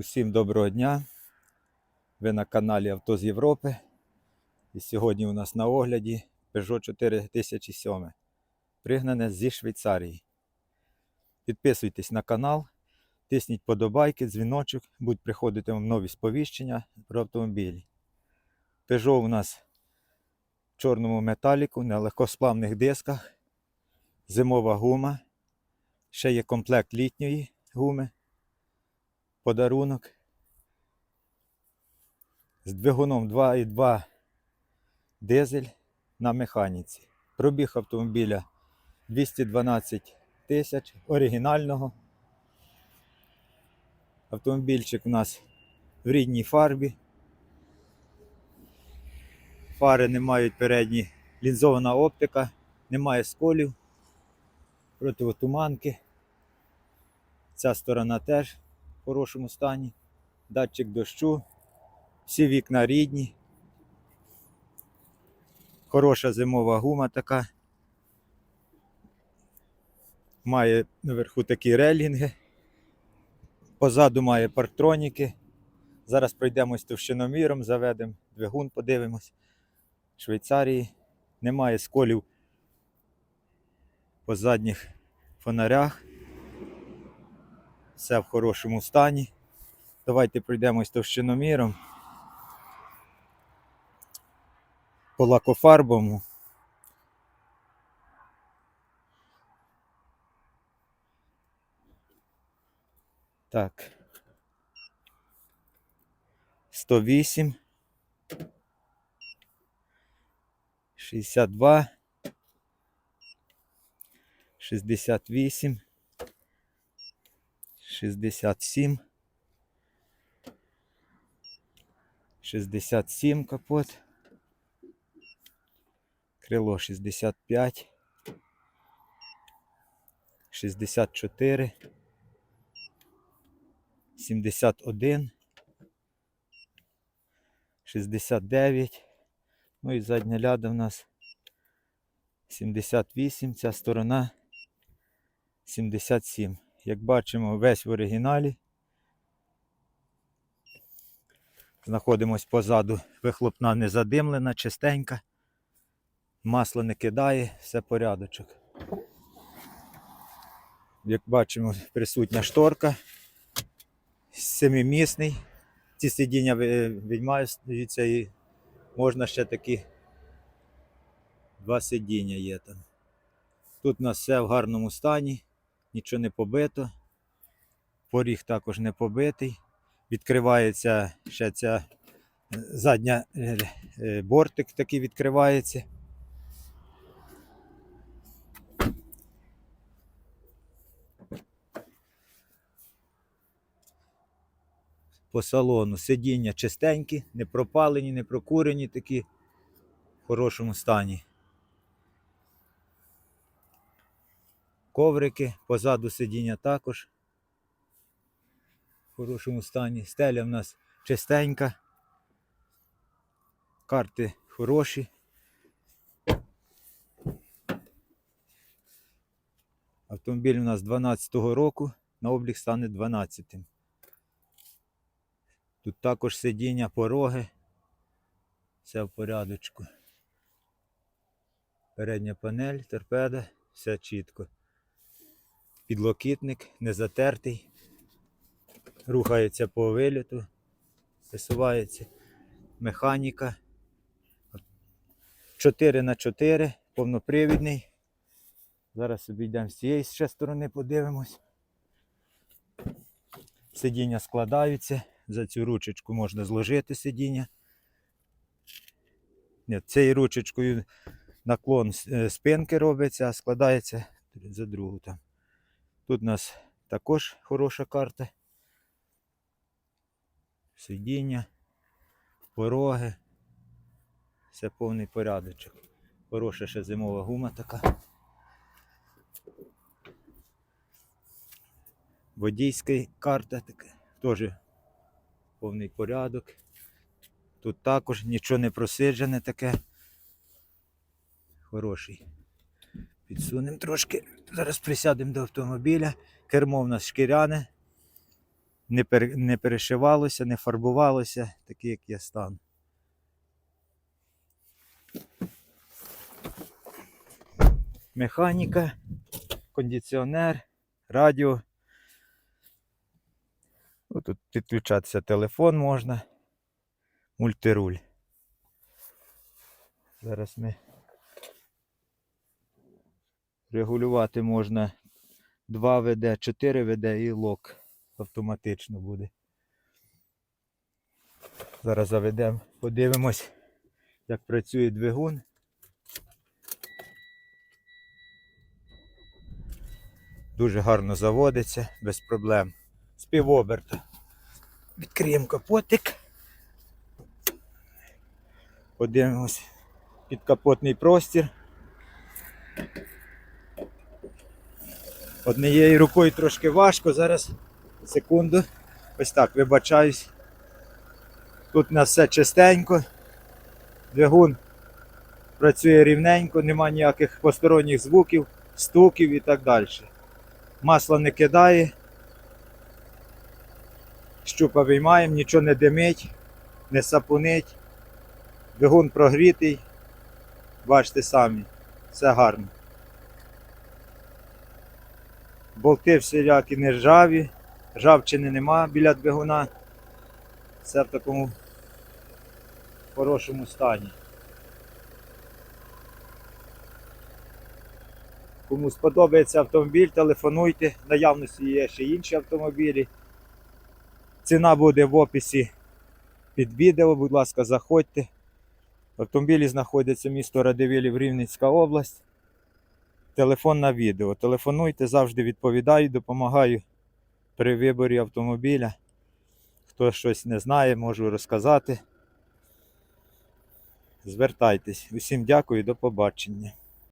Усім доброго дня. Ви на каналі Авто з Європи. І сьогодні у нас на огляді Peugeot 4007. Пригнане зі Швейцарії. Підписуйтесь на канал, тисніть подобайки, дзвіночок, будуть приходити вам нові сповіщення про автомобілі. Peugeot у нас в чорному металіку на легкосплавних дисках. Зимова гума. Ще є комплект літньої гуми подарунок з двигуном 2,2 дизель на механіці. Пробіг автомобіля 212 тисяч оригінального. Автомобільчик у нас в рідній фарбі. Фари не мають передні, лінзована оптика, немає сколів, противотуманки. Ця сторона теж хорошому стані. Датчик дощу. Всі вікна рідні. Хороша зимова гума така. Має наверху такі релінги. Позаду має парктроніки. Зараз пройдемось товщиноміром, заведемо двигун, подивимось. В Швейцарії немає сколів по задніх фонарях все в хорошому стані. Давайте пройдемось товщиноміром. По лакофарбовому. Так. 108. 62. 68. 67. 67 капот. Крило 65. 64. 71. 69. Ну і задня ляда в нас 78. Ця сторона 77. Як бачимо, весь в оригіналі. Знаходимось позаду, вихлопна не задимлена, чистенька. Масло не кидає, все порядочок. Як бачимо, присутня шторка. Семимісний. Ці сидіння відмаються і можна ще такі два сидіння є там. Тут у нас все в гарному стані нічого не побито. Поріг також не побитий. Відкривається ще ця е, задня е, е, бортик такий відкривається. По салону сидіння чистенькі, не пропалені, не прокурені, такі в хорошому стані. Коврики, позаду сидіння також в хорошому стані. Стеля в нас чистенька. Карти хороші. Автомобіль у нас 12-го року, на облік стане 12-тим. Тут також сидіння, пороги. Все в порядочку. Передня панель, торпеда, все чітко підлокітник не затертий, рухається по виліту, висувається механіка. 4 на 4 повнопривідний. Зараз обійдемо з цієї ще сторони, подивимось. Сидіння складаються, за цю ручечку можна зложити сидіння. Ні, цією ручечкою наклон е, спинки робиться, а складається за другу там. Тут у нас також хороша карта. Сидіння, пороги. Все повний порядочок. Хороша ще зимова гума така. Водійська карта така. Теж повний порядок. Тут також нічого не просиджене таке. Хороший. Підсунемо трошки. Зараз присядемо до автомобіля. Кермо в нас шкіряне. не, пер, не перешивалося, не фарбувалося, такий, як є стан. Механіка, кондиціонер, радіо. Тут підключатися телефон можна, мультируль. Зараз ми регулювати можна 2 ВД, 4 ВД і лок автоматично буде. Зараз заведемо, подивимось, як працює двигун. Дуже гарно заводиться, без проблем. З півоберта. Відкриємо капотик. Подивимось підкапотний простір. Однією рукою трошки важко, зараз секунду. Ось так, вибачаюсь. Тут у нас все чистенько. Двигун працює рівненько, нема ніяких посторонніх звуків, стуків і так далі. Масло не кидає. Щупа виймаємо, нічого не димить, не сапунить. Двигун прогрітий. Бачите самі, все гарно. Болти всілякі не ржаві, ржавчини нема біля двигуна. Все в такому хорошому стані. Кому сподобається автомобіль, телефонуйте. Наявності є ще інші автомобілі. Ціна буде в описі під відео, будь ласка, заходьте. Автомобілі знаходяться місто Радивилів, Рівненська область. Телефон на відео. Телефонуйте, завжди відповідаю, допомагаю при виборі автомобіля. Хто щось не знає, можу розказати. Звертайтесь. Усім дякую, до побачення.